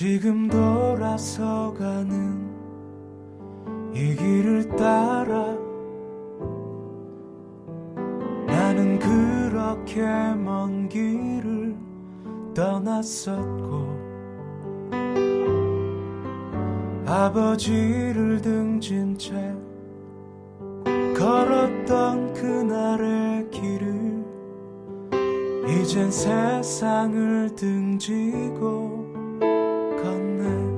지금 돌아서 가는 이 길을 따라 나는 그렇게 먼 길을 떠났었고 아버지를 등진 채 걸었던 그날의 길을 이젠 세상을 등지고 걷네.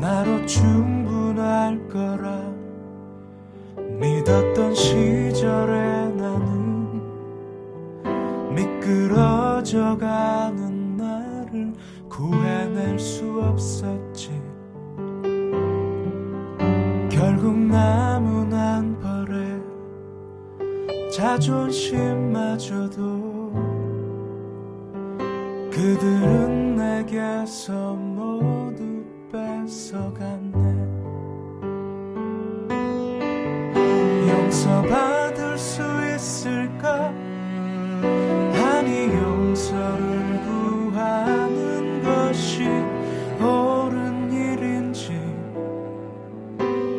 나로 충분할 거라 믿었던 시절에 나는 미끄러져가는 나를 구해낼 수 없었지. 결국 남은 한 벌에 자존심마저도 그들은 내게서 모두 뺏어갔네. 용서받을 수 있을까? 아니 용서를 구하는 것이 옳은 일인지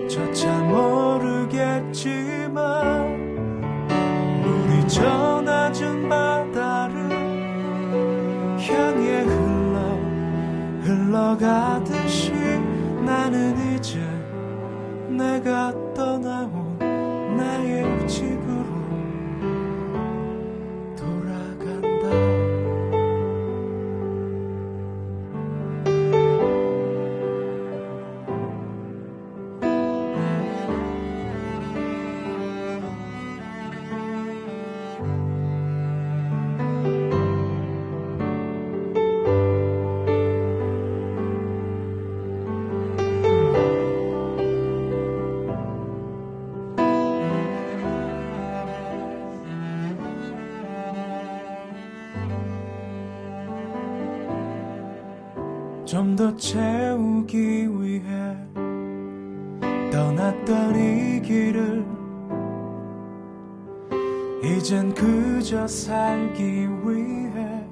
저차 모르겠지만 우리 저 내가 좀 더 채우기 위해 떠났던 이 길을 이젠 그저 살기 위해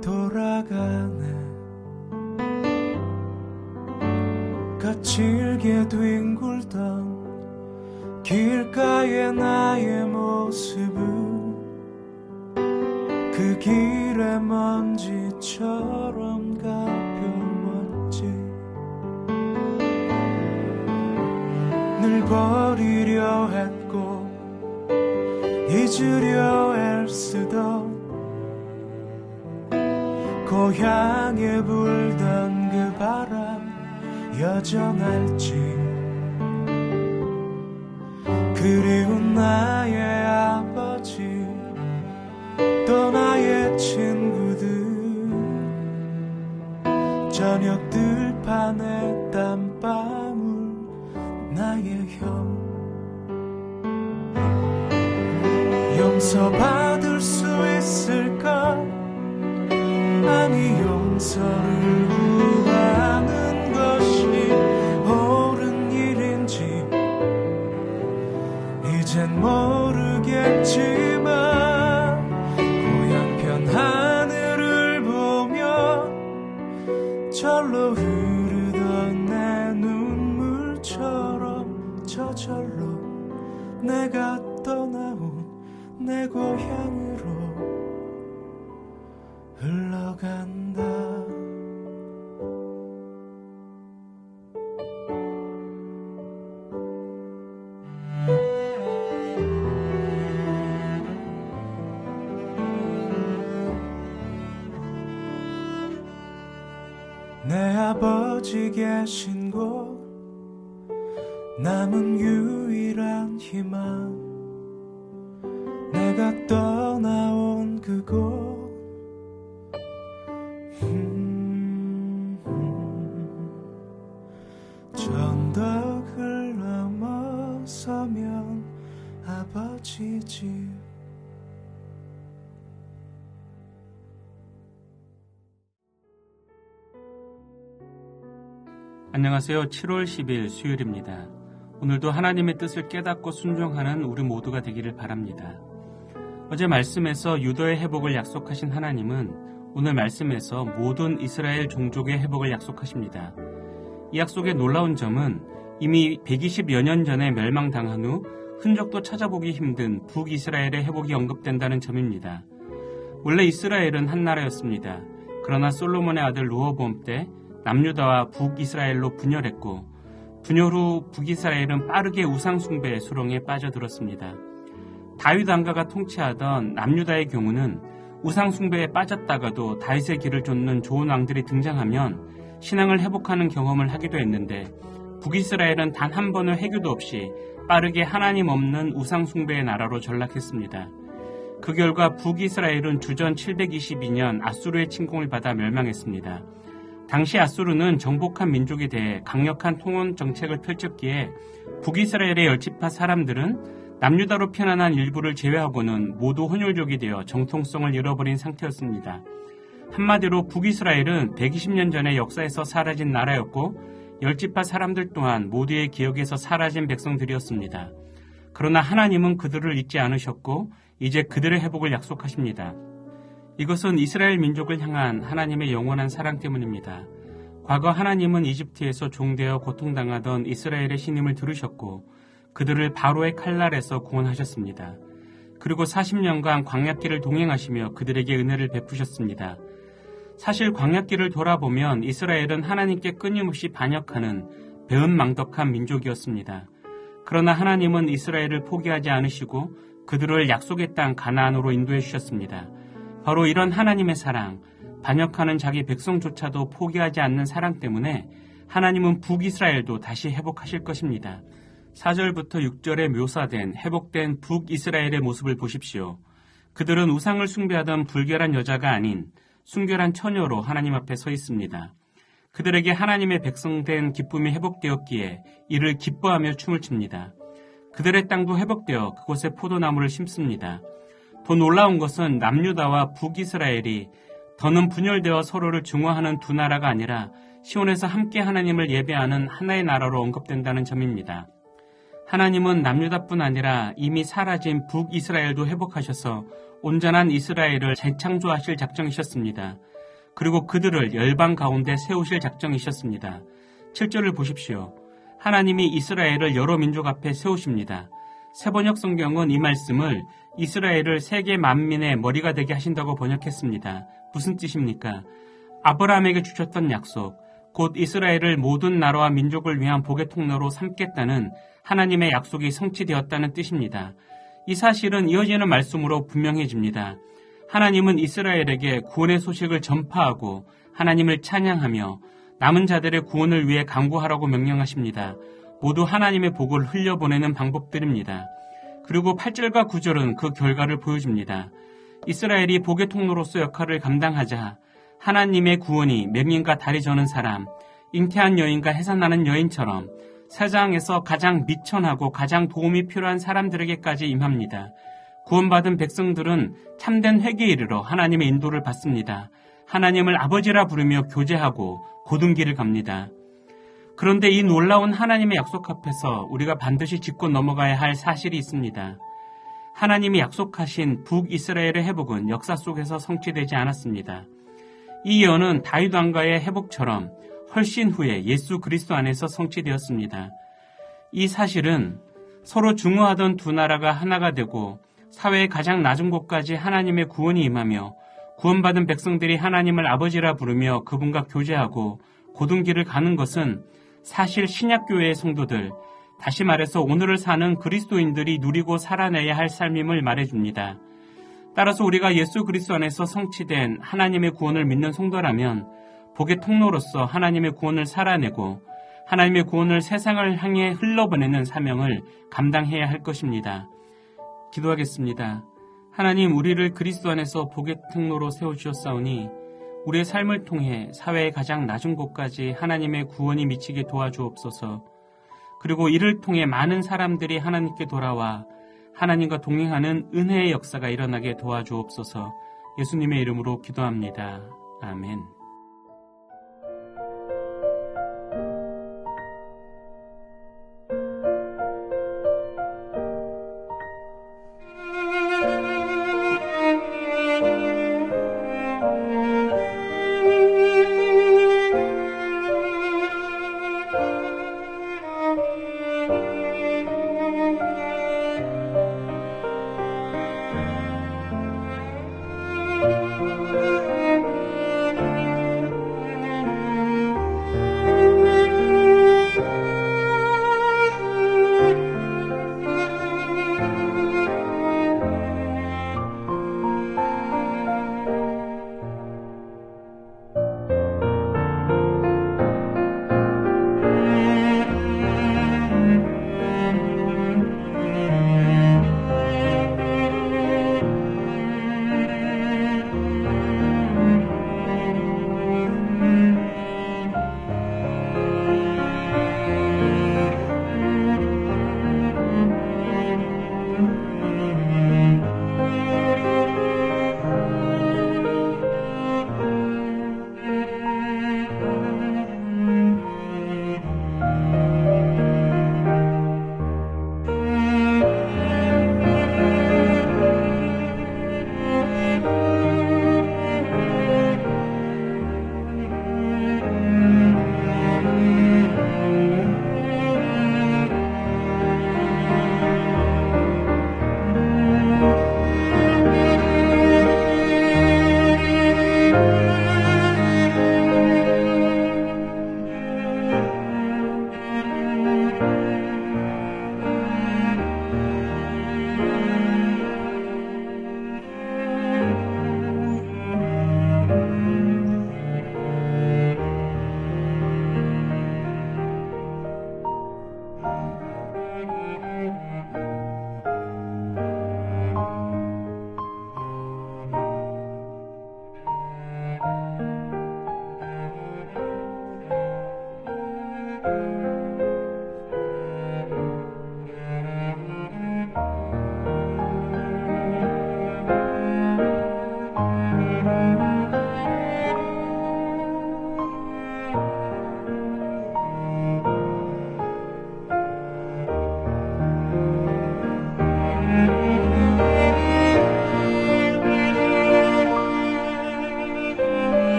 돌아가네. 거칠게 뒹굴던 길가의 나의 모습은 그 길의 먼지처럼 가 버리려 했고 잊으려 애쓰던 고향에 불던 그 바람 여전할지. 그리 용서 아버지 계신 곳. 남은 유일한 희망. 내가 떠나온 그곳 안녕하세요. 7월 10일 수요일입니다. 오늘도 하나님의 뜻을 깨닫고 순종하는 우리 모두가 되기를 바랍니다. 어제 말씀에서 유도의 회복을 약속하신 하나님은 오늘 말씀에서 모든 이스라엘 종족의 회복을 약속하십니다. 이 약속의 놀라운 점은 이미 120여 년 전에 멸망당한 후 흔적도 찾아보기 힘든 북이스라엘의 회복이 언급된다는 점입니다. 원래 이스라엘은 한 나라였습니다. 그러나 솔로몬의 아들 루어보암 때 남유다와 북이스라엘로 분열했고 분열 후 북이스라엘은 빠르게 우상숭배의 수렁에 빠져들었습니다. 다윗 왕가가 통치하던 남유다의 경우는 우상숭배에 빠졌다가도 다윗의 길을 쫓는 좋은 왕들이 등장하면 신앙을 회복하는 경험을 하기도 했는데 북이스라엘은 단 한 번의 회교도 없이 빠르게 하나님 없는 우상숭배의 나라로 전락했습니다. 그 결과 북이스라엘은 주전 722년 아수르의 침공을 받아 멸망했습니다. 당시 아수르는 정복한 민족에 대해 강력한 통원 정책을 펼쳤기에 북이스라엘의 열지파 사람들은 남유다로 편안한 일부를 제외하고는 모두 혼혈족이 되어 정통성을 잃어버린 상태였습니다. 한마디로 북이스라엘은 120년 전의 역사에서 사라진 나라였고 열지파 사람들 또한 모두의 기억에서 사라진 백성들이었습니다. 그러나 하나님은 그들을 잊지 않으셨고 이제 그들의 회복을 약속하십니다. 이것은 이스라엘 민족을 향한 하나님의 영원한 사랑 때문입니다. 과거 하나님은 이집트에서 종되어 고통당하던 이스라엘의 신임을 들으셨고 그들을 바로의 칼날에서 구원하셨습니다. 그리고 40년간 광약길을 동행하시며 그들에게 은혜를 베푸셨습니다. 사실 광약길을 돌아보면 이스라엘은 하나님께 끊임없이 반역하는 배은망덕한 민족이었습니다. 그러나 하나님은 이스라엘을 포기하지 않으시고 그들을 약속의 땅 가나안으로 인도해 주셨습니다. 바로 이런 하나님의 사랑, 반역하는 자기 백성조차도 포기하지 않는 사랑 때문에 하나님은 북이스라엘도 다시 회복하실 것입니다. 4절부터 6절에 묘사된 회복된 북이스라엘의 모습을 보십시오. 그들은 우상을 숭배하던 불결한 여자가 아닌 순결한 처녀로 하나님 앞에 서 있습니다. 그들에게 하나님의 백성된 기쁨이 회복되었기에 이를 기뻐하며 춤을 춥니다. 그들의 땅도 회복되어 그곳에 포도나무를 심습니다. 더 놀라운 것은 남유다와 북이스라엘이 더는 분열되어 서로를 중화하는 두 나라가 아니라 시온에서 함께 하나님을 예배하는 하나의 나라로 언급된다는 점입니다. 하나님은 남유다뿐 아니라 이미 사라진 북이스라엘도 회복하셔서 온전한 이스라엘을 재창조하실 작정이셨습니다. 그리고 그들을 열방 가운데 세우실 작정이셨습니다. 7절을 보십시오. 하나님이 이스라엘을 여러 민족 앞에 세우십니다. 세번역 성경은 이 말씀을 이스라엘을 세계 만민의 머리가 되게 하신다고 번역했습니다. 무슨 뜻입니까? 아브라함에게 주셨던 약속, 곧 이스라엘을 모든 나라와 민족을 위한 복의 통로로 삼겠다는 하나님의 약속이 성취되었다는 뜻입니다. 이 사실은 이어지는 말씀으로 분명해집니다. 하나님은 이스라엘에게 구원의 소식을 전파하고 하나님을 찬양하며 남은 자들의 구원을 위해 강구하라고 명령하십니다. 모두 하나님의 복을 흘려보내는 방법들입니다. 그리고 8절과 9절은 그 결과를 보여줍니다. 이스라엘이 복의 통로로서 역할을 감당하자 하나님의 구원이 맹인과 다리 저는 사람, 잉태한 여인과 해산나는 여인처럼 세상에서 가장 미천하고 가장 도움이 필요한 사람들에게까지 임합니다. 구원받은 백성들은 참된 회개에 이르러 하나님의 인도를 받습니다. 하나님을 아버지라 부르며 교제하고 길을 갑니다. 그런데 이 놀라운 하나님의 약속 앞에서 우리가 반드시 짚고 넘어가야 할 사실이 있습니다. 하나님이 약속하신 북이스라엘의 회복은 역사 속에서 성취되지 않았습니다. 이 예언은 다윗 왕가의 회복처럼 훨씬 후에 예수 그리스도 안에서 성취되었습니다. 이 사실은 서로 중후하던 두 나라가 하나가 되고 사회의 가장 낮은 곳까지 하나님의 구원이 임하며 구원받은 백성들이 하나님을 아버지라 부르며 그분과 교제하고 고등 길을 가는 것은 사실 신약교회의 성도들, 다시 말해서 오늘을 사는 그리스도인들이 누리고 살아내야 할 삶임을 말해줍니다. 따라서 우리가 예수 그리스도 안에서 성취된 하나님의 구원을 믿는 성도라면 복의 통로로서 하나님의 구원을 살아내고 하나님의 구원을 세상을 향해 흘러보내는 사명을 감당해야 할 것입니다. 기도하겠습니다. 하나님 우리를 그리스도 안에서 복의 통로로 세워 주셨사오니 우리의 삶을 통해 사회의 가장 낮은 곳까지 하나님의 구원이 미치게 도와주옵소서. 그리고 이를 통해 많은 사람들이 하나님께 돌아와 하나님과 동행하는 은혜의 역사가 일어나게 도와주옵소서. 예수님의 이름으로 기도합니다. 아멘.